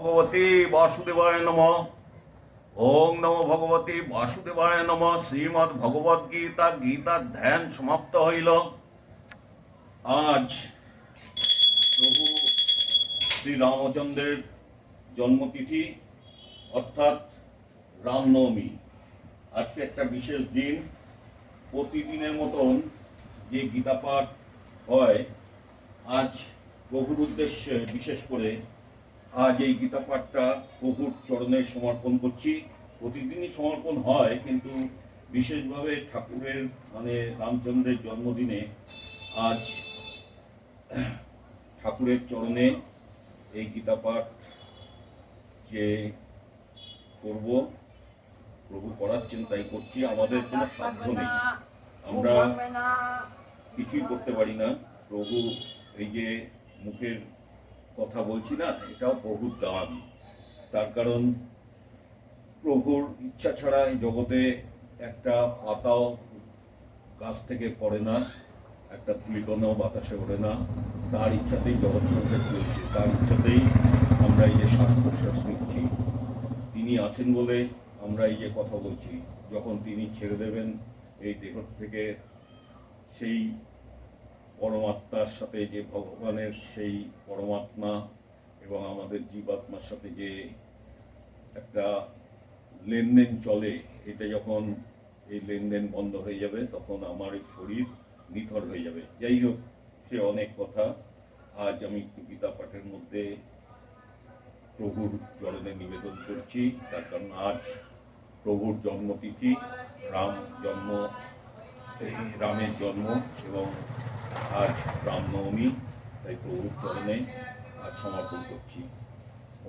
ভগবতী বাসুদেবায় নম। ওং নম ভগবতী বাসুদেবায় নম। শ্রীমদ্ ভগবদ গীতা গীতার ধ্যান সমাপ্ত হইল। আজ প্রভু শ্রী রামচন্দ্রের জন্মতিথি, অর্থাৎ রামনবমী। আজকে একটা বিশেষ দিন। প্রতিদিনের মতন যে গীতা পাঠ হয়, আজ প্রভুর উদ্দেশ্যে বিশেষ করে আজ এই গীতা পাঠটা প্রভুর চরণে সমর্পণ করছি। প্রতিদিনই সমর্পণ হয় কিন্তু বিশেষভাবে ঠাকুরের মানে রামচন্দ্রের জন্মদিনে আজ ঠাকুরের চরণে এই গীতা পাঠ যে করব প্রভু করাচ্ছেন তাই করছি। আমাদের কোনো সাধ্য নেই। আমরা কিছুই করতে পারি না। প্রভু এই যে মুখের কথা বলছি না, এটাও প্রভুর দান তার কারণ, প্রভুর ইচ্ছা ছাড়া এই জগতে একটা পাতাও গাছ থেকে পড়ে না, একটা তুলিকণাও বাতাসে ওড়ে না। তার ইচ্ছাতেই জগৎ সংসার চলছে, তার ইচ্ছাতেই আমরা এই যে শ্বাস প্রশ্বাস নিচ্ছি। তিনি আছেন বলে আমরা এই যে কথা বলছি, যখন তিনি ছেড়ে দেবেন, এই দেহ থেকে সেই পরমাত্মার সাথে যে ভগবানের সেই পরমাত্মা এবং আমাদের জীবাত্মার সাথে যে একটা লেনদেন চলে, এটা যখন এই লেনদেন বন্ধ হয়ে যাবে, তখন আমার এই শরীর নিথর হয়ে যাবে। যাই হোক, সে অনেক কথা। আজ আমি একটু গীতা পাঠের মধ্যে প্রভুর চরণে নিবেদন করছি। তার কারণ আজ প্রভুর জন্মতিথি, রাম জন্ম, রামের জন্ম এবং আজ রামনবমী তাই প্রভুর চরণে আজ সমর্পণ করছি।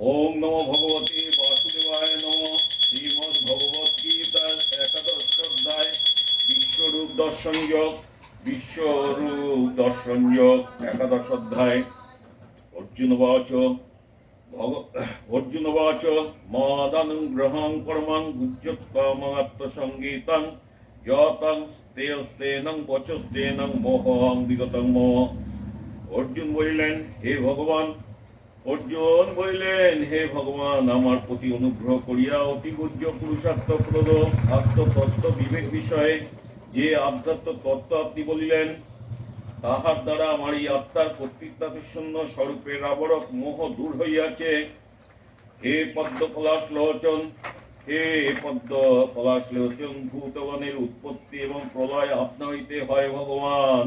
ওম নম ভগবতী বাসুদেবায় নম। শ্রীমদ ভগবত গীতা একাদশ অধ্যায় বিশ্বরূপ দর্শন যোগ বিশ্বরূপ দর্শন যোগ একাদশ অধ্যায় অর্জুন বাচ, ভগ, অর্জুন বাচ, মদানুগ্রহং কর্মং গুজ্জত্তমাত্মসঙ্গীতং যতং স্তেয়স্তেনং বচস্তেনং মোহং বিগতং মোহ অর্জুন বলিলেন হে ভগবান অর্জুন বলিলেন হে ভগবান আমার প্রতি অনুগ্রহ করিয়া অতি গুজ্জ পুরুষার্থ প্রদ আত্মতত্ত্ব বিবেক বিষয়ে যে আধ্যাত্ম তত্ত্ব আপনি বলিলেন তাহার দ্বারা আমার এই আত্মার কর্তৃত্বাতিশূন্য স্বরূপের আবরক মোহ দূর হইয়াছে হে পদ্ম পলাশ লোচন হে পদ্ম পলাশ ভূতগণের উৎপত্তি এবং প্রলয় আপনা হইতে হয় ভগবান,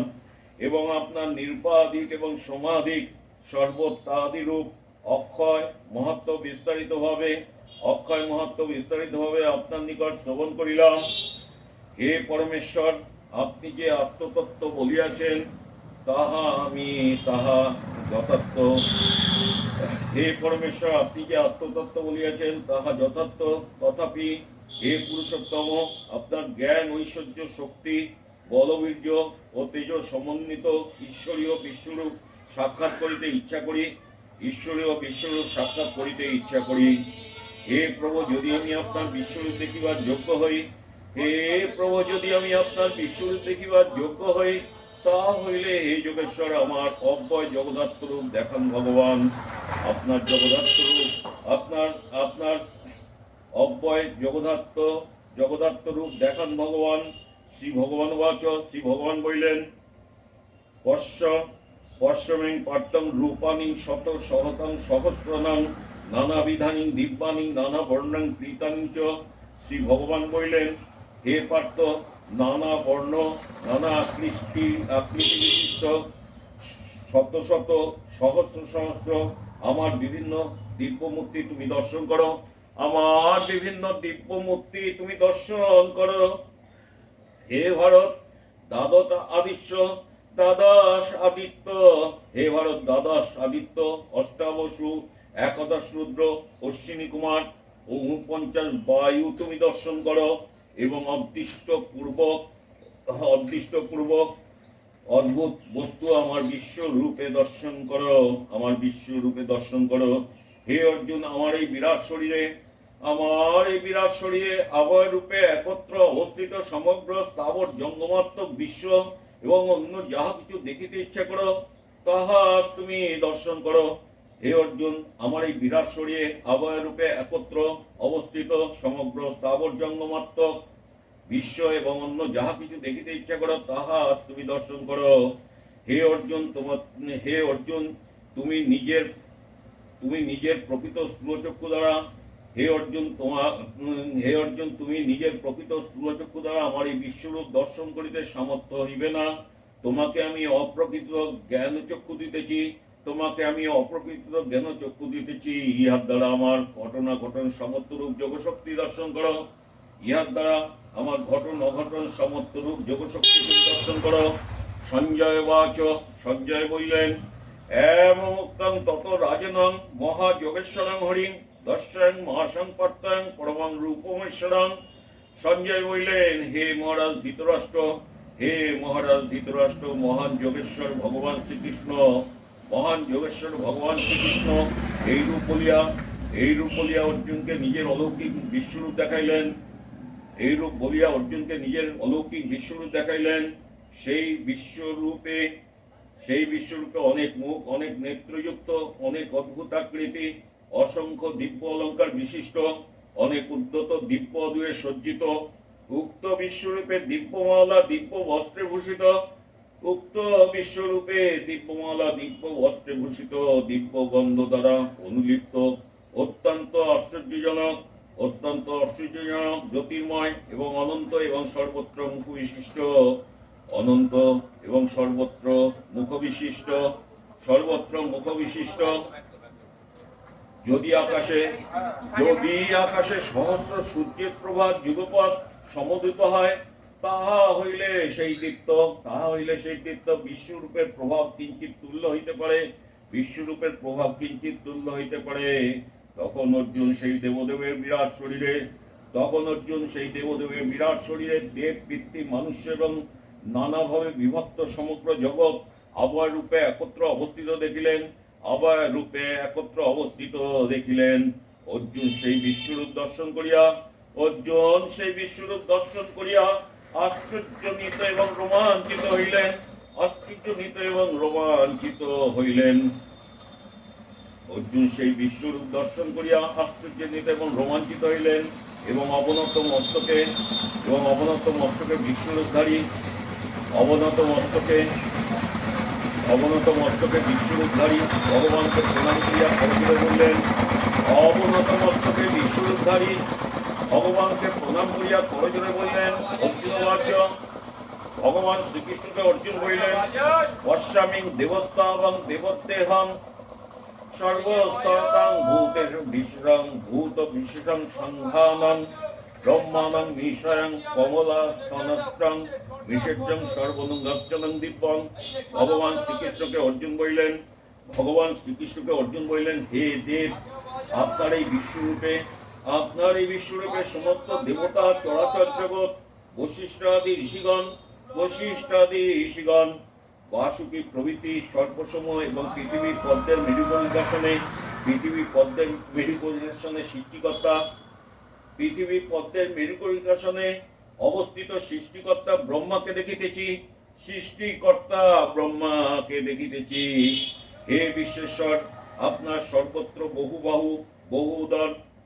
এবং আপনার নির্বাধিক এবং সমাধিক সর্বত্যাদিরূপ অক্ষয় মহত্ব বিস্তারিত ভাবে অক্ষয় মহত্ব বিস্তারিত ভাবে আপনার নিকট শ্রবণ করিলাম। হে পরমেশ্বর, আপনি যে আত্মতত্ত্ব বলিয়াছেন তাহা আমি তাহা যথার্থ। হে পরমেশ্বর, আপনি যে আত্মতত্ত্ব বলিয়াছেন, তাহা যথার্থ। তথাপি হে পুরুষোত্তম, আপনার জ্ঞান, ঐশ্বর্য, শক্তি, বলবীর্য ও তেজ সমন্বিত ঈশ্বরীয় বিশ্বরূপ সাক্ষাৎ করিতে ইচ্ছা করি। ঈশ্বরীয় বিশ্বরূপ সাক্ষাৎ করিতে ইচ্ছা করি। হে প্রভু, যদি আমি আপনার বিশ্বরূপ দেখিবার যোগ্য হই, হে প্রভু, যদি আমি আপনার বিশ্বরূপ দেখিবার যোগ্য হই তা হইলে হে যোগেশ্বর আমার অব্যয় জগদাত্ম রূপ দেখান ভগবান। আপনার জগদাত্ম রূপ আপনার আপনার অব্যয় জগদাত্ম জগদাত্ম রূপ দেখান ভগবান। শ্রী ভগবান বাচ শ্রী ভগবান বলিলেন পশ্য পশ্যমেং পাঠ্যং রূপানি শত সহতং সহস্রনাং নানাবিধানি দিব্যানি নানা বর্ণং কৃতানি চ শ্রী ভগবান বলিলেন, হে পার্থ নানা বর্ণ, নানা আকৃষ্টি, আকৃতি বিশিষ্ট, শত শত, সহস্র সহস্র, আমার বিভিন্ন দিব্যমূর্তি তুমি দর্শন করো। আমার বিভিন্ন দিব্যমূর্তি তুমি দর্শন করো। হে ভারত, দ্বাদশ আদিত্য দ্বাদশ আদিত্য। হে ভারত, দ্বাদশ আদিত্য, অষ্টাবসু, একাদশ রুদ্র, অশ্বিনী কুমার, ও পঞ্চাশ বায়ু তুমি দর্শন করো। এবং অদৃষ্ট পূর্বক অদৃষ্ট পূর্বক অদ্ভুত বস্তু আমার বিশ্ব রূপে দর্শন করো, আমার বিশ্ব রূপে দর্শন করো। হে অর্জুন, আমার এই বিরাট শরীরে, আমার এই বিরাট শরীরে আবয় রূপে একত্র অবস্থিত সমগ্র স্থাবর জঙ্গমাত্মক বিশ্ব এবং অন্য যাহা কিছু দেখিতে ইচ্ছা করো তাহা তুমি দর্শন করো। হে অর্জুন, আমার এই বিরাট শরীরে আবয় রূপে একত্র অবস্থিত সমগ্র স্থাবর জঙ্গমাত্মক বিশ্ব এবং অন্য যাহা কিছু দেখিতে ইচ্ছা করো, তাহা তুমি দর্শন করো। হে অর্জুন, তোমার, হে অর্জুন, তুমি নিজের তুমি নিজের প্রকৃত স্থূলচক্ষু দ্বারা, হে অর্জুন তোমার হে অর্জুন, তুমি নিজের প্রকৃত স্থূলচক্ষু দ্বারা আমার এই বিশ্বরূপ দর্শন করিতে সামর্থ্য হইবে না। তোমাকে আমি অপ্রকৃত জ্ঞান চক্ষু দিতেছি। তোমাকে আমি অপ্রকৃত জ্ঞান চক্ষু দিতেছি। ইহার দ্বারা আমার ঘটনা ঘটন সমর্থ রূপ যোগশক্তি দর্শন করো। ইহার দ্বারা আমার ঘটন অঘটন সমর্থ রূপ যোগশক্তি দর্শন করো। সঞ্জয় বাচ, সঞ্জয় বললেন তত রাজনং হরিং, দর্শন রূপমেশ্বরং। সঞ্জয় বললেন, হে মহারাজ ধৃতরাষ্ট্র, হে মহারাজ ধৃতরাষ্ট্র, মহান যোগেশ্বর ভগবান শ্রীকৃষ্ণ মহান যোগেশ্বর ভগবান শ্রীকৃষ্ণ, এই রূপ বলিয়া, এই রূপ বলিয়া অর্জুনকে নিজের অলৌকিক বিশ্বরূপ দেখাইলেন। এই রূপ বলিয়া অর্জুনকে নিজের অলৌকিক বিশ্বরূপ দেখাইলেন। সেই বিশ্বরূপে সেই বিশ্বরূপে অনেক মুখ, অনেক নেত্রযুক্ত, অনেক অদ্ভুত আকৃতি, অসংখ্য দিব্য অলঙ্কার বিশিষ্ট, অনেক উদ্যত দিব্য দুয়ে সজ্জিত, উক্ত বিশ্বরূপে দিব্যমালা, দিব্য বস্ত্রে ভূষিত উক্ত বিশ্বরূপে দিব্যমালা দিব্য বস্ত্রে ভূষিত দিব্য গন্ধ দ্বারা অনুলিপ্ত, অত্যন্ত আশ্চর্যজনক অত্যন্ত আশ্চর্যজনক, জ্যোতির্ময় এবং অনন্ত এবং সর্বত্র মুখ বিশিষ্ট অনন্ত এবং সর্বত্র মুখ বিশিষ্ট সর্বত্র মুখ বিশিষ্ট যদি আকাশে যদি আকাশে সহস্র সূর্যের প্রভাত যুগপথ সমুদিত হয় তাহা হইলে সেই দীপ্ত তাহা হইলে সেই দীপ্ত বিশ্বরূপের প্রভাব কিঞ্চিত তুল্য হইতে পারে। বিশ্বরূপের প্রভাব কিঞ্চিত তুল্য হইতে পারে। তখন অর্জুন সেই দেবদেবের বিরাট শরীরে, তখন অর্জুন সেই দেবদেবের বিরাট শরীরে দেব, পিতৃ মানুষ এবং নানাভাবে বিভক্ত সমগ্র জগৎ আবয় রূপে একত্র অবস্থিত দেখিলেন আবয় রূপে একত্র অবস্থিত দেখিলেন। অর্জুন সেই বিশ্বরূপ দর্শন করিয়া, অর্জুন সেই বিশ্বরূপ দর্শন করিয়া আশ্চর্যজনিত এবং রোমাঞ্চিত হইলেন। আশ্চর্যজনিত এবং রোমাঞ্চিত হইলেন। অর্জুন সেই বিশ্বরূপ দর্শন করিয়া আশ্চর্যজনিত এবং রোমাঞ্চিত হইলেন এবং অবনত মস্তকে এবং অবনত মস্তকে বিশ্বরূপধারী, অবনত মস্তকে অবনত মস্তকে বিশ্বরূপধারী ভগবানকে প্রণাম করিয়া বললেন, অবনত মস্তকে বিশ্বরূপধারী ভগবানকে প্রণাম করিয়া করজোড়ে বললেন, অর্জুন বাচ্য ভগবান শ্রীকৃষ্ণকে অর্জুন বললেন অশ্বামিং দেবস্তাবং দেবদেহং সর্বস্ততাং ভূতেষু বিশ্বং ভূত বিশেষং সংঘানং ব্রহ্মাণং মিশয়ং কমলা স্তনস্ত্রং বিশেষং সর্বনুঙ্গশ্চনং দিব্যং ভগবান শ্রীকৃষ্ণকে অর্জুন বললেন, ভগবান শ্রীকৃষ্ণকে অর্জুন বললেন, হে দেব, আপনার এই বিশ্বরূপে আপনার এই বিশ্বরূপে সমস্ত দেবতা, চরাচর জগৎ বশিষ্ঠাদি ঋষিগণ বশিষ্ঠাদি ঋষিগণ, বাসুকি প্রভৃতি সর্বসমূহ এবং পৃথিবীর পদ্মের মেরুপরিদর্শনে পৃথিবীর পদ্মের মেরুপরিদর্শনে সৃষ্টিকর্তা, পৃথিবী পদ্মের মেরুপরিদর্শনে অবস্থিত সৃষ্টিকর্তা ব্রহ্মাকে দেখিতেছি, সৃষ্টিকর্তা ব্রহ্মাকে দেখিতেছি। হে বিশ্বেশ্বর, আপনার সর্বত্র বহু বাহু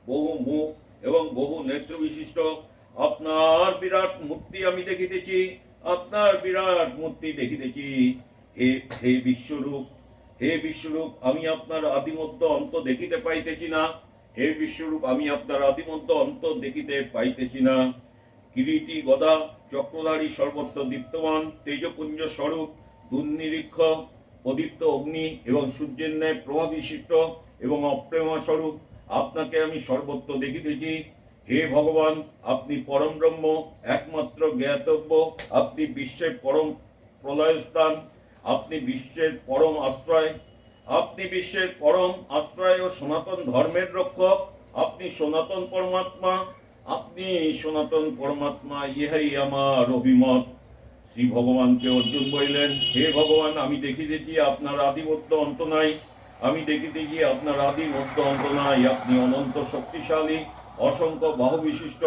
বহু মুখ এবং বহু নেত্র বিশিষ্ট। আপনার বিরাট মূর্তি আমি দেখিতেছি, আপনার বিরাট মূর্তি দেখিতেছি। হে হে বিশ্বরূপ হে বিশ্বরূপ, আমি আপনার আদিমধ্য অন্ত দেখিতে পাইতেছি না। হে বিশ্বরূপ, আমি আপনার আদিমধ্য অন্ত দেখিতে পাইতেছি না। কিরীটি গদা, চক্রধারী সর্বত্র দীপ্তমান, তেজপুঞ্জ স্বরূপ, দুর্নিরীক্ষ প্রদীপ্ত অগ্নি এবং সূর্যের ন্যায় প্রভাব বিশিষ্ট এবং অপ্রেমা স্বরূপ। আপনাকে আমি সর্বত্র দেখিতেছি। হে ভগবান, আপনি পরম ব্রহ্ম, একমাত্র জ্ঞাতব্য। আপনি বিশ্বের পরম প্রলয়স্থান, আপনি বিশ্বের পরম আশ্রয়। আপনি বিশ্বের পরম আশ্রয় ও সনাতন ধর্মের রক্ষক। আপনি সনাতন পরমাত্মা। আপনি সনাতন পরমাত্মা, ইহাই আমার অভিমত। শ্রী ভগবানকে অর্জুন বললেন, হে ভগবান, আমি দেখিতেছি আপনার আধিপত্য অন্ত নাই। আমি দেখিতেছি আপনার আদিমত্য অন্ত নাই আপনি অনন্ত শক্তিশালী, অসংখ্য বাহু বিশিষ্ট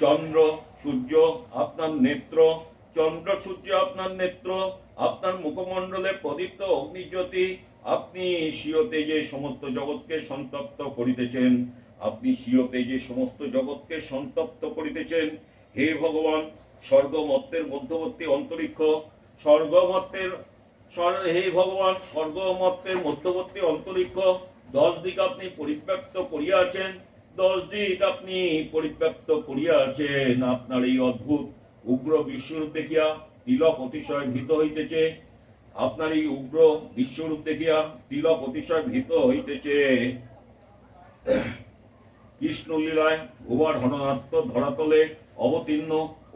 চন্দ্র, সূর্য, আপনার নেত্র, চন্দ্র, সূর্য, আপনার নেত্র, আপনার মুখমণ্ডলে প্রদীপ্ত অগ্নিজ্যোতি, আপনি স্বীয় তেজে সমস্ত জগৎকে সন্তপ্ত করিতেছেন। আপনি স্বীয় তেজে সমস্ত জগৎকে সন্তপ্ত করিতেছেন। হে ভগবান, স্বর্গমত্তের মধ্যবর্তী অন্তরিক্ষ, স্বর্গমত্তের স্বর- হে ভগবান স্বর্গমত্তের মধ্যবর্তী অন্তরিক্ষ, দশ দিক আপনি পরিব্যাপ্ত করিয়াছেন, দশ দিক আপনি পরিব্যাপ্ত করিয়াছেন। আপনার এই অদ্ভুত উগ্র বিশ্বরূপ দেখিয়া তিলক অতিশয় ভীত হইতেছে। আপনার এই উগ্র বিশ্বরূপ দেখিয়া তিলক অতিশয় ভীত হইতেছে। কৃষ্ণ লীলায় ভুবার হননাত্ম ধরাতলে অবতীর্ণ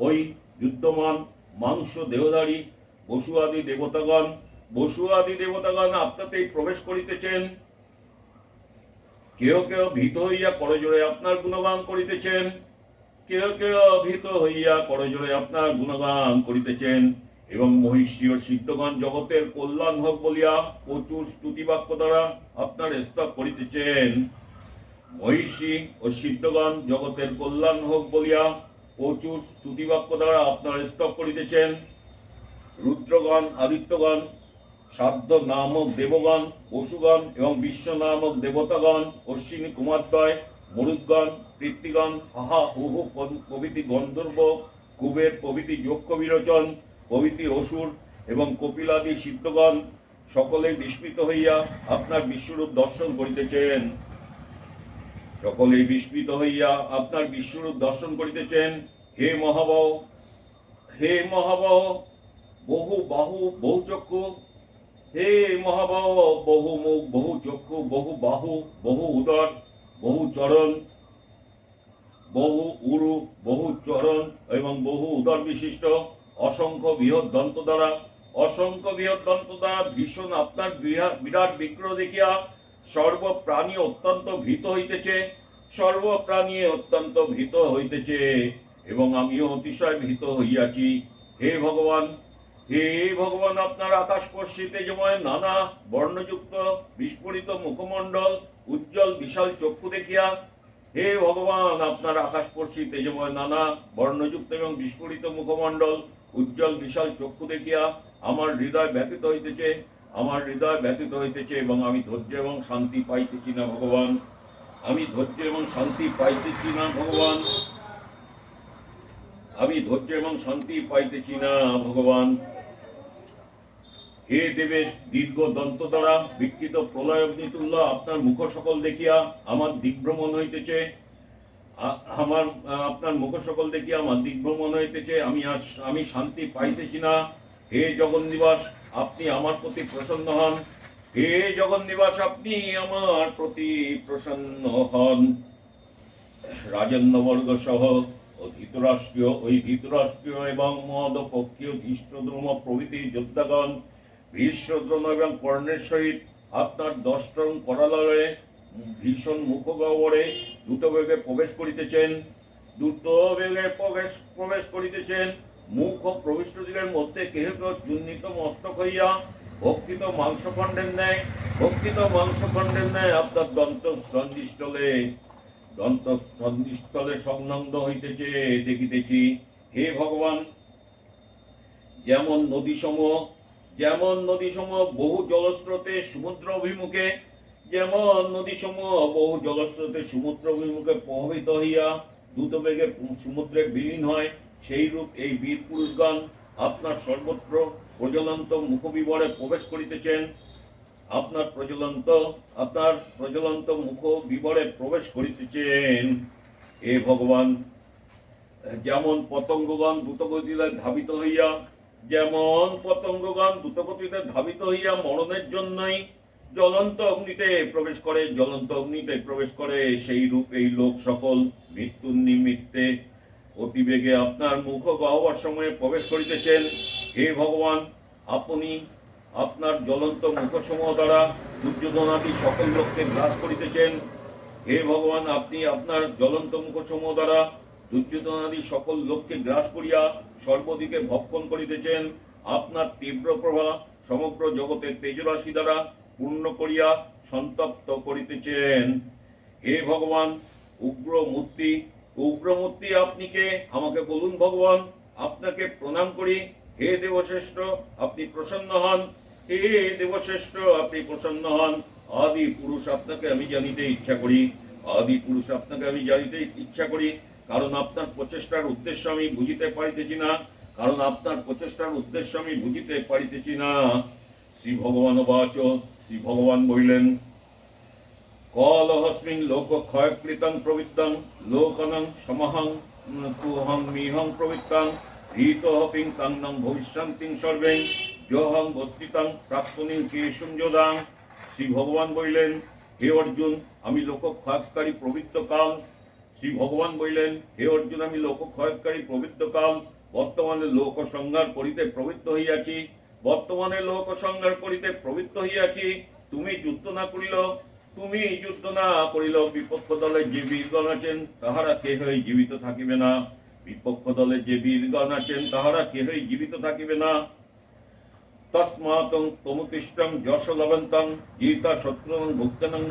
ওই যুদ্ধমান মানুষ দেহধারী বসু আদি দেবতাগণ, বসু আদি দেবতাগণ আপনাতেই প্রবেশ করিতেছেন। কেউ কেউ ভীত হইয়া করজোড়ে আপনার গুণগান করিতেছেন। কেউ কেউ ভীত হইয়া করজোড়ে আপনার গুণগান করিতেছেন। এবং মহিষীয় সিদ্ধগণ জগতের কল্যাণ হোক বলিয়া প্রচুর স্তুতিবাক্য দ্বারা আপনার স্তব করিতেছেন। মহিষী ও সিদ্ধগণ জগতের কল্যাণ হোক বলিয়া প্রচুর স্তুতিবাক্য দ্বারা আপনার স্তব করিতেছেন। রুদ্রগণ আদিত্যগণ সাধ্য নামক দেবগণ পশুগণ এবং বিশ্ব নামক দেবতাগণ অশ্বিনী কুমারদ্বয় মরুদ্গণ কৃত্তিগণ হাহা, হুহু প্রভৃতি গন্ধর্ব, কুবের প্রভৃতি যক্ষ বিরোচন প্রভৃতি অসুর এবং কপিলাদি সিদ্ধগণ সকলে বিস্মিত হইয়া আপনার বিশ্বরূপ দর্শন করিতেছেন। সকলেই বিস্মিত হইয়া আপনার বিশ্বরূপ দর্শন করিতেছেন। হে মহাবহ হে মহাবহ বহু, বাহু, বহু চক্ষু। হে মহাবহ বহু মুখ, বহু চক্ষু, বহু বাহু, বহু উদর, বহু চরণ, বহু উরু, বহু চরণ এবং বহু উদর বিশিষ্ট অসংখ্য বৃহৎ দন্ত দ্বারা। অসংখ্য বৃহৎ দন্ত দ্বারা ভীষণ আপনার বিরা- বিরাট বিগ্রহ দেখিয়া সর্বপ্রাণী অত্যন্ত ভীত হইতেছে, সর্বপ্রাণী অত্যন্ত ভীত হইতেছে এবং আমিও অতিশয় ভীত হইয়াছি। হে ভগবান হে ভগবান, আপনার আকাশ পশ্চিতে যেমন নানা বর্ণযুক্ত বিস্ফোরিত মুখমণ্ডল, উজ্জ্বল বিশাল চক্ষু দেখিয়া, হে ভগবান, আপনার আকাশ পশ্চিতে যেমন নানা বর্ণযুক্ত এবং বিস্ফোরিত মুখমণ্ডল, উজ্জ্বল বিশাল চক্ষু দেখিয়া আমার হৃদয় ব্যতীত হইতেছে, আমার হৃদয় ব্যতীত হইতেছে এবং আমি ধৈর্য এবং শান্তি পাইতেছি না ভগবান। আমি ধৈর্য এবং শান্তি পাইতেছি না ভগবান। আমি ধৈর্য এবং শান্তি পাইতেছি না ভগবান। হে দেবেশ, দীর্ঘ দন্ত দ্বারা বিকৃত প্রলয় অগ্নিতুল্য আপনার মুখ সকল দেখিয়া আমার দিগ্ভ্রমণ হইতেছে। আমার আপনার মুখ সকল দেখিয়া আমার দিগ্ভ্রমণ হইতেছে। আমি আমি শান্তি পাইতেছি না। হে জগন্নিবাস, আপনি আমার প্রতি প্রসন্ন হন। হে জগন্নিবাস, আপনি আমার প্রতি প্রসন্ন হন। রাজন্যবর্গ সহ ও ধৃতরাষ্ট্রীয়, ওই ধৃতরাষ্ট্রীয় এবং মদ পক্ষীয় ধৃষ্টদ্রুম প্রভৃতি যোদ্ধাগণ ভীষ্মদ্রোণ এবং কর্ণের সহিত আপনার দষ্টম করালয়ে ভীষণ মুখগহ্বরে দ্রুত বেগে প্রবেশ করিতেছেন দ্রুত বেগে প্রবেশ প্রবেশ করিতেছেন। মুখ ও প্রবিষ্ট দিকের মধ্যে কেহ কেহ চুন্নিত মস্তক হইয়া ভক্ষিত মাংসখণ্ডের ন্যায়, ভক্ষিত মাংসখণ্ডের ন্যায় আপনার দন্ত সন্ধিস্থলে দন্ত সন্ধিস্থলে সংলগ্ন হইতেছে। দেখিতেছি, হে ভগবান, যেমন নদী সমূহ যেমন নদী সমূহ বহু জলস্রোতে সমুদ্র অভিমুখে, যেমন নদী সমূহ বহু জলস্রোতে সমুদ্র অভিমুখে প্রভাবিত হইয়া দ্রুত বেগে সমুদ্রে বিলীন হয় সেই রূপ এই বীর পুরুষগণ আপনার সর্বত্র প্রজ্বলন্ত মুখবিবরে প্রবেশ করিতেছেন। আপনার প্রজ্বলন্ত আপনার প্রজ্বলন্ত মুখ বিবরে প্রবেশ করিতেছেন। এ ভগবান, যেমন পতঙ্গগণ দ্রুতগতিতে ধাবিত হইয়া যেমন পতঙ্গগণ দ্রুতগতিতে ধাবিত হইয়া মরণের জন্যই জ্বলন্ত অগ্নিতে প্রবেশ করে, জ্বলন্ত অগ্নিতে প্রবেশ করে, সেই রূপ, এই লোক সকল মৃত্যুর নিমিত্তে অতিবেগে আপনার মুখ গহ্বর সময়ে প্রবেশ করিতেছেন। হে ভগবান, আপনি আপনার জ্বলন্ত মুখসমূহ দ্বারা দুর্যোধনাদি সকল লোককে গ্রাস করিতেছেন। হে ভগবান, আপনি আপনার জ্বলন্ত মুখসমূহ দ্বারা দুর্যোধনাদি সকল লোককে গ্রাস করিয়া সর্বদিকে ভক্ষণ করিতেছেন। আপনার তীব্র প্রভা সমগ্র জগতের তেজরাশি দ্বারা পূর্ণ করিয়া সন্তপ্ত করিতেছেন। হে ভগবান উগ্র মূর্তি উগ্র মূর্তি আপনি কে? আমাকে বলুন ভগবান, আপনাকে প্রণাম করি। হে দেবশ্রেষ্ঠ, আপনি প্রসন্ন হন। হে দেবশ্রেষ্ঠ, আপনি প্রসন্ন হন। আদি পুরুষ আপনাকে আমি জানিতে ইচ্ছা করি। আদি পুরুষ আপনাকে আমি জানিতে ইচ্ছা করি। কারণ আপনার প্রচেষ্টার উদ্দেশ্য আমি বুঝিতে পারিতেছি না। কারণ আপনার প্রচেষ্টার উদ্দেশ্য আমি বুঝিতে পারিতেছি না। শ্রী ভগবান বাচ শ্রী ভগবান বলিলেন, কলহস্মিন লোক ক্ষয়কৃতং প্রবৃত্তং, লোকনং সমহং তুহং মিহং প্রবৃত্তং হৃতহপিং তান্নং ভবিষ্যন্তিং সর্বেং যোহং বস্তিতং প্রাপ্তনিং কেশুং যোদাং। শ্রী ভগবান বলিলেন, হে অর্জুন, আমি লোক ক্ষয়কারী প্রবৃত্ত কাল শ্রী ভগবান বলিলেন, হে অর্জুন, আমি লোক ক্ষয়কারী প্রবৃত্ত কাল বর্তমানে লোক সংহার করিতে প্রবৃত্ত হইয়াছি। বর্তমানে লোক সংহার করিতে প্রবৃত্ত হইয়াছি। তুমি যুদ্ধ না করিল, তুমি যুদ্ধ না করিল। বিপক্ষ দলে যে বীরগণ আছেন, তাহারা কেহই জীবিত থাকিবে না। বিপক্ষ দলে যে বীরগণ আছেন, তাহারা কেহই জীবিত থাকিবে না। তস্মাতং তমুতিষ্ঠং যশ লবন্তং গীতা শত্রুং ভুক্তনং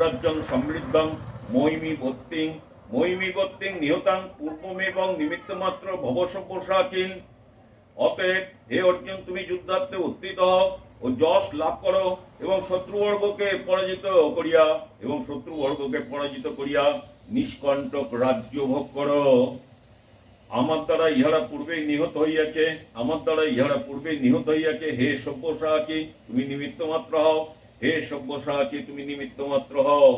সমৃদ্ধং, মহিমি ভক্তিং মহিমি ভক্তিং নিহতাং পূর্বমেবং নিমিত্তমাত্র ভবসব্যসাচীন অতএব হে অর্জুন, তুমি যুদ্ধার্থে উত্থিত হও ও যশ লাভ করো এবং শত্রুবর্গকে পরাজিত করিয়া এবং শত্রুবর্গকে পরাজিত করিয়া নিষ্কণ্টক রাজ্য ভোগ করো। আমার দ্বারা ইহারা পূর্বেই নিহত হইয়াছে, আমার দ্বারা ইহারা পূর্বেই নিহত হইয়াছে। হে সব্যসাচী, তুমি নিমিত্ত মাত্র হও। হে সব্যসাচী, তুমি নিমিত্ত মাত্র হও।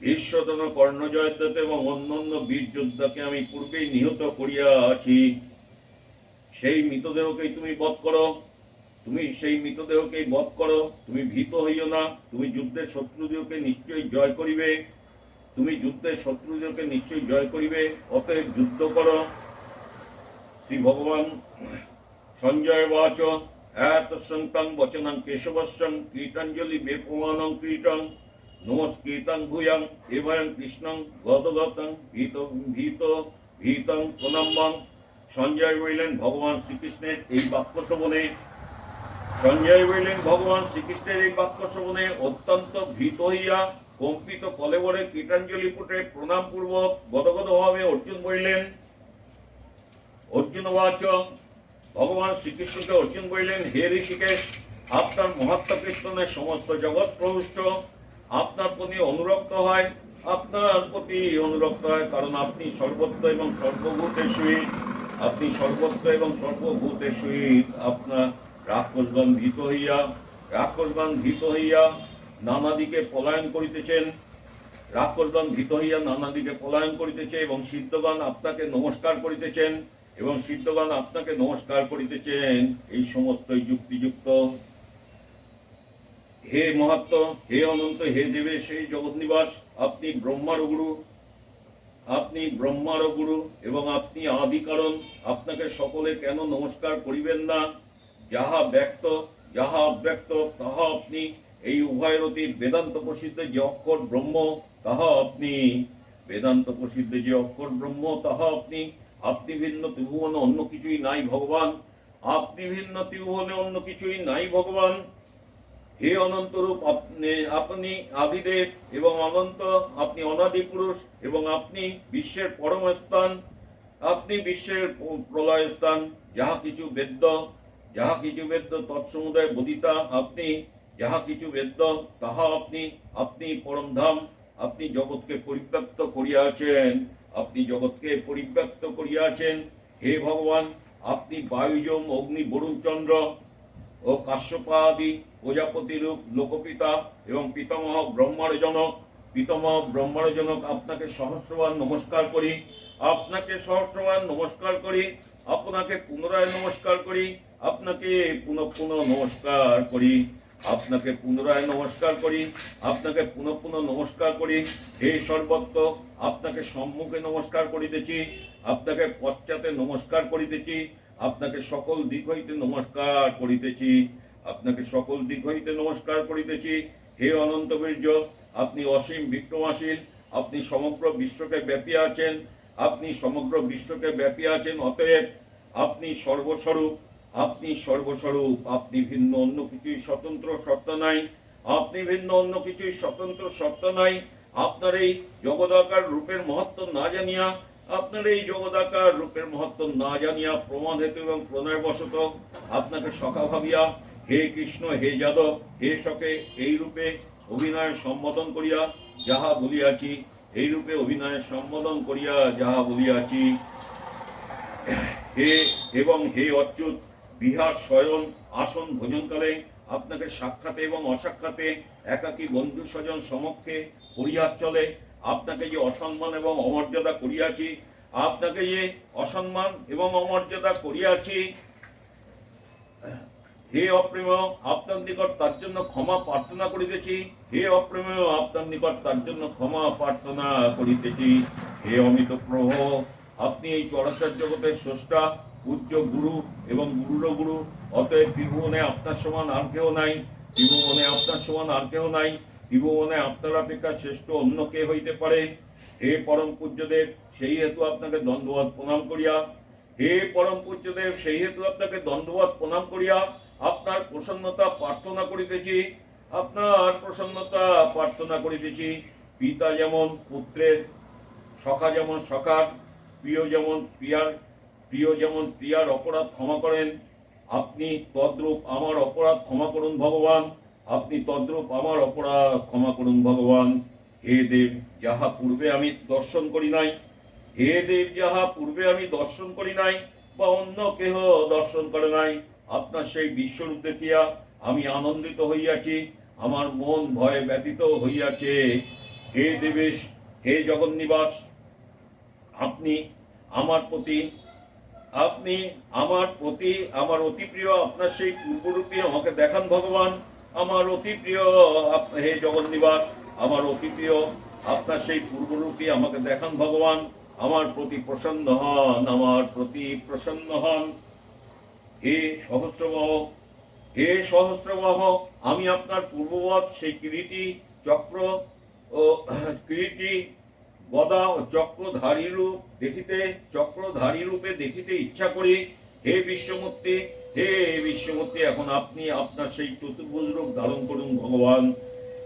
ভীষ্মতন কর্ণজয়দ্রত এবং অন্যান্য বীর যোদ্ধাকে আমি পূর্বেই নিহত করিয়া আছি। সেই মৃতদেহকেই তুমি বধ করো। তুমি সেই মৃতদেহকেই বধ করো। তুমি ভীত হইও না। তুমি যুদ্ধের শত্রুদেহকে নিশ্চয়ই জয় করিবে। তুমি যুদ্ধের শত্রুদেরকে নিশ্চয়ই জয় করিবে। অতএব যুদ্ধ করো। শ্রী ভগবান সঞ্জয় বাচ। এত সন্তাং বচনং কেশবস্যং কীটাঞ্জলি বেপমানং কীটং। নমস্কীর্তং ভূয়ং এভয়ং কৃষ্ণং গতগতং ভীত ভীত ভীতং প্রণম্বং সঞ্জয় বলিলেন, ভগবান শ্রীকৃষ্ণের এই বাক্য শ্রবণে সঞ্জয় বলিলেন, ভগবান শ্রীকৃষ্ণের এই বাক্য শ্রবণে অত্যন্ত ভীত হইয়া কম্পিত কলেবরে কীটাঞ্জলি পুটে প্রণাম পূর্বক গদগদ ভাবে অর্জুন বলিলেন, অর্জুন বাচ ভগবান শ্রীকৃষ্ণকে অর্জুন বলিলেন, হে ঋষিকেশ, আপনার মহাত্মা কীর্তনে সমস্ত জগৎ প্রহৃষ্ট আপনার প্রতি অনুরক্ত হয়, আপনার প্রতি অনুরক্ত হয়, কারণ আপনি সর্বত্র এবং সর্বভূতের সহিত আপনি সর্বত্র এবং সর্বভূতের সহিত আপনার রাক্ষসগণ ভীত হইয়া, রাক্ষসগণ ভীত হইয়া নানাদিকে পলায়ন করিতেছেন। রাক্ষসগণ ভীত হইয়া নানাদিকে পলায়ন করিতেছে এবং সিদ্ধগণ আপনাকে নমস্কার করিতেছেন এবং সিদ্ধগণ আপনাকে নমস্কার করিতেছেন, এই সমস্তই যুক্তিযুক্ত। হে মহাত্ম, হে অনন্ত, হে দেবেশ হে জগৎ নিবাস আপনি ব্রহ্মার গুরু। আপনি ব্রহ্মার গুরু এবং আপনি আদি কারণ আপনাকে সকলে কেন নমস্কার করিবেন না? যাহা ব্যক্ত, যাহা অব্যক্ত, তাহা আপনি এই উভয়ের অতি বেদান্ত প্রসিদ্ধ যে অক্ষর ব্রহ্ম, তাহা আপনি। বেদান্ত প্রসিদ্ধ যে অক্ষর ব্রহ্ম, তাহা আপনি। আপনি ভিন্ন ত্রিভুবনে অন্য কিছুই নাই ভগবান। আপনি ভিন্ন ত্রিভুবনে অন্য কিছুই নাই ভগবান। হে অনন্তরূপ আপনি আপনি আদিদেব এবং অনন্ত, আপনি অনাদি পুরুষ এবং আপনি বিশ্বের পরম স্থান, আপনি বিশ্বের প্রলয় স্থান, যাহা কিছু বেদ্য, যাহা কিছু বেদ্য তৎসমুদায় বদিতা, আপনি যাহা কিছু বেদ্য, তাহা আপনি আপনি পরমধাম, আপনি জগৎকে পরিব্যক্ত করিয়াছেন, আপনি জগৎকে পরিব্যক্ত করিয়াছেন। হে ভগবান, আপনি বায়ুজম, অগ্নি, বরুণ চন্দ্র ও কাশ্যপাদি প্রজাপতি রূপ লোকপিতা এবং পিতামহ ব্রহ্মার জনক পিতামহ ব্রহ্মার জনক আপনাকে সহস্রবার নমস্কার করি। আপনাকে সহস্রবার নমস্কার করি, আপনাকে পুনরায় নমস্কার করি, আপনাকে পুনঃ পুনঃ নমস্কার করি, আপনাকে পুনরায় নমস্কার করি, আপনাকে পুনঃ পুনঃ নমস্কার করি। হে সর্বত্র আপনাকে সম্মুখে নমস্কার করিতেছি, আপনাকে পশ্চাতে নমস্কার করিতেছি আপনাকে সকল দিক হইতে নমস্কার করিতেছি। আপনাকে সকল দিক হইতে নমস্কার করিতেছি। হে অনন্ত বীর্য, আপনি অসীম বিক্রমাশীল, আপনি সমগ্র বিশ্বকে ব্যাপী আছেন, আপনি সমগ্র বিশ্বকে ব্যাপী আছেন, অতএব আপনি সর্বস্বরূপ আপনি সর্বস্বরূপ, আপনি ভিন্ন অন্য কিছুই স্বতন্ত্র সত্তা নাই, আপনি ভিন্ন অন্য কিছুই স্বতন্ত্র সত্তা নাই। আপনার এই জগদাকার রূপের মহত্ব না জানিয়া আপনার এই জগদাকার রূপের মহত্ব না জানিয়া প্রমাণ হেতু এবং প্রণয়বশত আপনাকে সখা ভাবিয়া, হে কৃষ্ণ, হে যাদব, হে শকে এই রূপে অভিনয়ের সম্বোধন করিয়া যাহা বলিয়াছি, এই রূপে অভিনয়ের সম্বোধন করিয়া যাহা বলিয়াছি। হে এবং হে অচ্যুত, বিহার শয়ন আসন ভোজনকালে আপনাকে সাক্ষাতে এবং অসাক্ষাতে একাকী বন্ধু স্বজন সমক্ষে পরিহার চলে আপনাকে যে অসম্মান এবং অমর্যাদা করিয়াছি, আপনাকে যে অসম্মান এবং অমর্যাদা করিয়াছি, হে অপ্রেম আপনার নিকট তার জন্য ক্ষমা প্রার্থনা করিতেছি। হে অপ্রেম আপনার নিকট তার জন্য ক্ষমা প্রার্থনা করিতেছি। হে অমিত প্রভ আপনি এই চরাচর জগতের স্রষ্টা, পূজ্য গুরু এবং গুরুর গুরু। অতএব ত্রিভুবনে আপনার সমান আর কেউ নাই, ত্রিভুবনে আপনার সমান আর কেউ নাই। ত্রিভুবনে আপনার অপেক্ষা শ্রেষ্ঠ অন্য কে হইতে পারে? হে পরম পূজ্যদেব, সেই হেতু আপনাকে দণ্ডবাদ প্রণাম করিয়া। হে পরম পূজ্যদেব, সেই হেতু আপনাকে দণ্ডবাদ প্রণাম করিয়া আপনার প্রসন্নতা প্রার্থনা করিতেছি। আপনার প্রসন্নতা প্রার্থনা করিতেছি। পিতা যেমন পুত্রের সখা যেমন সখার, প্রিয় যেমন প্রিয়ার, প্রিয় যেমন প্রিয়ার অপরাধ ক্ষমা করেন। আপনি তদ্রূপ আমার অপরাধ ক্ষমা করুন ভগবান। আপনি তদ্রূপ আমার অপরাধ ক্ষমা করুন ভগবান। হে দেব, যাহা পূর্বে আমি দর্শন করি নাই, হে দেব, যাহা পূর্বে আমি দর্শন করি নাই, বা অন্য কেহ দর্শন করে নাই, আপনার সেই বিশ্বরূপ দেখিয়া আমি আনন্দিত হইয়াছি, আমার মন ভয়ে ব্যতীত হইয়াছে। হে দেবেশ, হে জগন্নিবাস, আপনি আমার প্রতি, আপনি আমার প্রতি, আমার অতি প্রিয়, আপনার সেই পূর্বরূপী আমাকে দেখান ভগবান। আমার অতি প্রিয় হে জগন্নিবাস, আমার অতি প্রিয়, আপনার সেই পূর্বরূপী আমাকে দেখান ভগবান, আমার প্রতি প্রসন্ন হন, আমার প্রতি প্রসন্ন হন। হে সহস্রবাহ হে সহস্রবাহ, আমি আপনার পূর্ববৎ সেই কিরীটি চক্র ও কিরীটি গদা ও চক্রধারী রূপ দেখিতে, চক্রধারী রূপে দেখিতে ইচ্ছা করি। হে বিশ্বমূর্তি হে বিশ্বমূর্তি, এখন আপনি আপনার সেই চতুর্ভুজ রূপ ধারণ করুন ভগবান।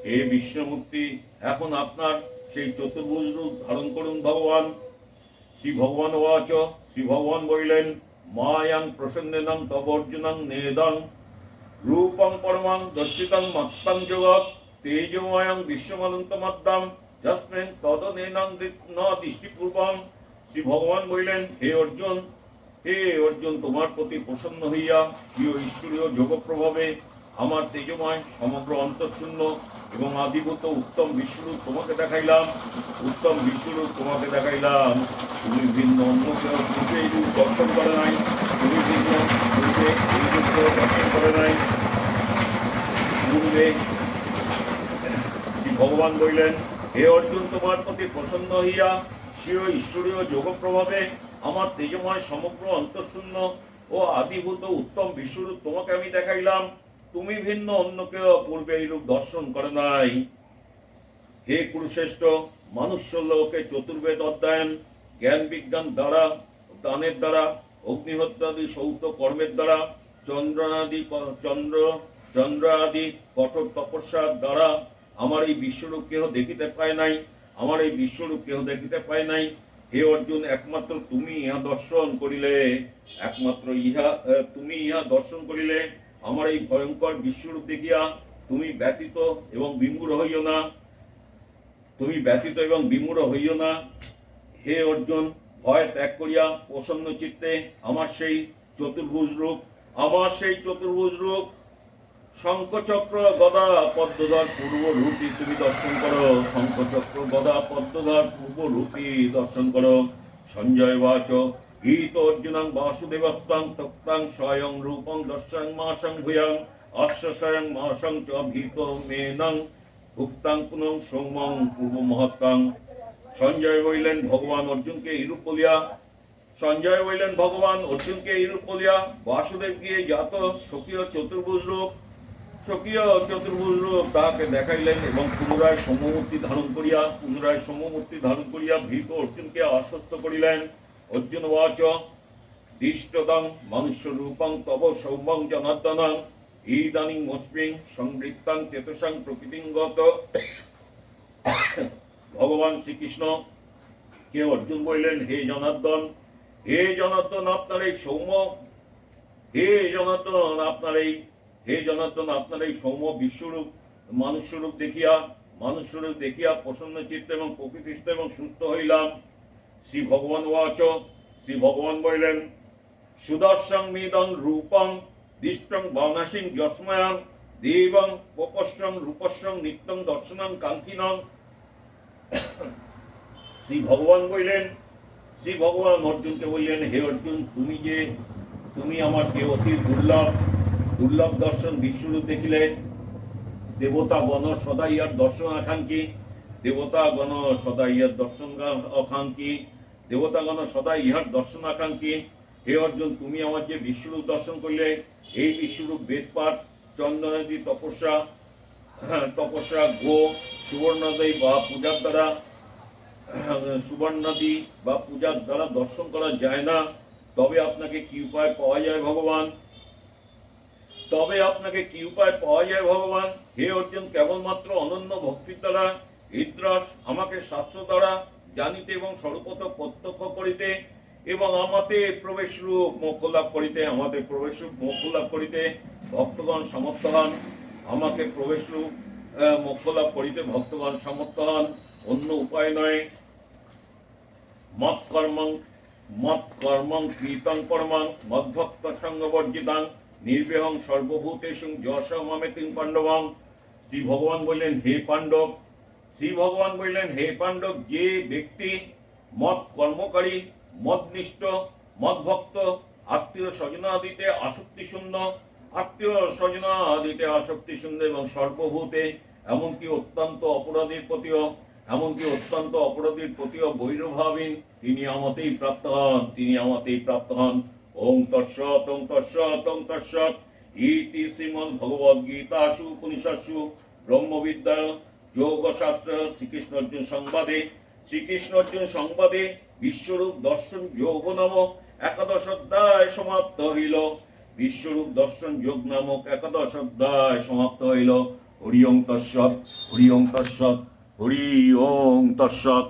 হে বিশ্বমূর্তি, এখন আপনার সেই চতুর্ভুজ রূপ ধারণ করুন ভগবান। শ্রী ভগবান ওয়াচ শ্রী ভগবান বলিলেন, মায়াং প্রসন্নেনং তব অর্জুনং নেদং, রূপং পরমাং দর্শিতং মত্তং জগৎ তেজময়ং বিশ্বমনন্তমদ্দাম, যস্মিন তদনেনং দৃ- ন দৃষ্টিপূর্বম শ্রী ভগবান বলিলেন, হে অর্জুন হে অর্জুন, তোমার প্রতি প্রসন্ন হইয়া প্রিয় ঈশ্বরীয় যোগ প্রভাবে আমার তেজময়, সমগ্র অন্তঃশূন্য এবং আদিভূত উত্তম বিশ্বরূপ তোমাকে দেখাইলাম। উত্তম বিশ্বরূপ তোমাকে দেখাইলাম। তুমি ভিন্ন অন্য কেউ পূর্বে এই রূপ দর্শন করে নাই। তুমি ভিন্ন পূর্বে এই রূপ কেউ দর্শন করে নাই। পূর্বে শ্রী ভগবান বললেন, হে অর্জুন, তোমার প্রতি প্রসন্ন হইয়া স্বীয় ঈশ্বরীয় যোগ প্রভাবে আমার তেজময় সমগ্র অন্তঃশূন্য ও আদিভূত উত্তম বিশ্বরূপ তোমাকে আমি দেখাইলাম। তুমি ভিন্ন, অন্য কেউ পূর্বে এইরূপ দর্শন করে নাই। হে কুরুশ্রেষ্ঠ মনুষ্য লোকে চতুর্বেদ অধ্যয়ন জ্ঞান বিজ্ঞান দ্বারা, দানের দ্বারা, অগ্নিহত্যাদি সৌত কর্মের দ্বারা চন্দ্রাদি চন্দ্র চন্দ্র আদি কঠোর তপস্যার দ্বারা, আমার এই বিশ্বরূপ কেহ দেখিতে পায় নাই, আমার এই বিশ্বরূপ কেহ দেখিতে পায় নাই হে অর্জুন, একমাত্র তুমি ইহা দর্শন করিলে। একমাত্র ইহা তুমি ইহা দর্শন করিলে। আমার এই ভয়ঙ্কর বিশ্বরূপ দেখিয়া তুমি ব্যতীত এবং বিমূঢ় হইও না। তুমি ব্যতীত এবং বিমূঢ় হইও না। হে অর্জুন, ভয় ত্যাগ করিয়া প্রসন্ন চিত্তে আমার সেই চতুর্ভুজ রূপ, আমার সেই চতুর্ভুজ রূপ শঙ্খচক্র গদা পদ্মধর পূর্ব রূপী তুমি দর্শন করো। শঙ্খচক্র গদা পদ্মধর পূর্ব রূপী দর্শন করো। সঞ্জয় বাচ হিত অর্জুনাং বাসুদেবস্তাং তক্তাং স্বয়ং রূপং দর্শন মাসং ভূয়াং অশ্ব স্বয়ং মাসং চ ভীত মেনং, ভুক্তাং পুনং সৌমং পূর্ব মহত্তাং। সঞ্জয় বলিলেন ভগবান অর্জুনকে এইরূপ বলিয়া সঞ্জয় বলিলেন ভগবান অর্জুনকে এইরূপ বলিয়া বাসুদেব গিয়ে জাত, স্বকীয় চতুর্ভুজ রূপ স্বকীয় চতুর্ভুজ তাহাকে দেখাইলেন এবং পুনরায় সমমূর্তি ধারণ করিয়া, পুনরায় সমমূর্তি ধারণ করিয়া ভীত অর্জুনকে আশ্বস্ত করিলেন। অর্জুন ওয়াচ দিষ্টদং মনুষ্য রূপং তব সৌমং জনার্দনং ইদানিং মস্মিং সংবৃত্তাং চেতসাং প্রকৃতিঙ্গত। ভগবান শ্রীকৃষ্ণ, কে অর্জুন বললেন, হে জনার্দন হে জনার্দন, আপনার এই সৌম্য, হে জনাতন আপনার এই হে জনাতন আপনার এই সৌম্য বিশ্বরূপ মানুষ স্বরূপ দেখিয়া মানুষ স্বরূপ দেখিয়া প্রসন্ন চিত্ত এবং প্রকৃতিস্থ এবং সুস্থ হইলাম। শ্রী ভগবান ওয়াচ শ্রী ভগবান বললেন সুদর্শন মিদং রূপং দৃষ্টং বর্ণাসিং যস্ময়াং দেবং পপস্যং রূপস্যং নিত্যং দর্শনং কাঙ্ক্ষিনং। শ্রী ভগবান বললেন, শ্রী ভগবান অর্জুনকে বললেন, হে অর্জুন, তুমি যে, তুমি আমার অতি দুর্লভ দুর্লভ দর্শন বিশ্বরূপ দেখিলে দেবতা গণ সদা ইহার দর্শন আকাঙ্ক্ষী, দেবতা গণ সদা ইহার দর্শন আকাঙ্ক্ষী, দেবতা গণ সদা ইহার দর্শন আকাঙ্ক্ষী। হে অর্জুন, তুমি আমার যে বিশ্বরূপ দর্শন করলে। এই বিশ্বরূপ বেদপাঠ চন্দ্রনদী তপস্যা তপস্যা গো সুবর্ণদয় বা পূজার দ্বারা, সুবর্ণাদি বা পূজার দ্বারা দর্শন করা যায় না। তবে আপনাকে কি উপায় পাওয়া যায় ভগবান? তবে আপনাকে কি উপায় পাওয়া যায়, ভগবান? হে অর্জুন, কেবলমাত্র অনন্য ভক্তির দ্বারা ইদ্রাস আমাকে শাস্ত্র দ্বারা জানিতে এবং সর্বত প্রত্যক্ষ করিতে এবং আমাতে প্রবেশ রূপ মোক্ষ লাভ করিতে আমাদের প্রবেশ রূপ মোক্ষ লাভ করিতে ভক্তগণ সমর্থ হন। আমাকে প্রবেশ রূপ মোক্ষ লাভ করিতে ভক্তগণ সমর্থ হন। অন্য উপায় নয়। মত কর্মং মত কর্মং কীর্তন কর্মং, মদ্ভক্ত সঙ্গবর্জিতাং নির্বেহং সর্বভূতেষু যশ মমেতিং পাণ্ডবং। শ্রী ভগবান বললেন, হে পাণ্ডব, শ্রী ভগবান বললেন, হে পাণ্ডব, যে ব্যক্তি মত কর্মকারী মদনিষ্ঠ মদভক্ত আত্মীয় স্বজনাদিতে আসক্তি শূন্য আত্মীয় স্বজনাদিতে আসক্তি শূন্য এবং সর্বভূতে, এমনকি অত্যন্ত অপরাধীর প্রতিও, এমনকি অত্যন্ত অপরাধীর প্রতিও বৈরভাবীন তিনি আমাতেই প্রাপ্ত হন, তিনি আমাতেই প্রাপ্ত হন। ওং তৎসৎ ওং তৎসৎ ওং তৎসৎ। ইতি শ্রীমদ্ ভগবদ গীতাসু উপনিষৎসু ব্রহ্মবিদ্যা যোগশাস্ত্র শ্রীকৃষ্ণ অর্জুন সংবাদে। শ্রীকৃষ্ণ অর্জুন সংবাদে বিশ্বরূপ দর্শন যোগ নামক একাদশ অধ্যায় সমাপ্ত হইল। বিশ্বরূপ দর্শন যোগ নামক একাদশ অধ্যায় সমাপ্ত হইল। হরি ওং তৎসৎ হরি ওং তৎসৎ, হরি ওং তৎসৎ।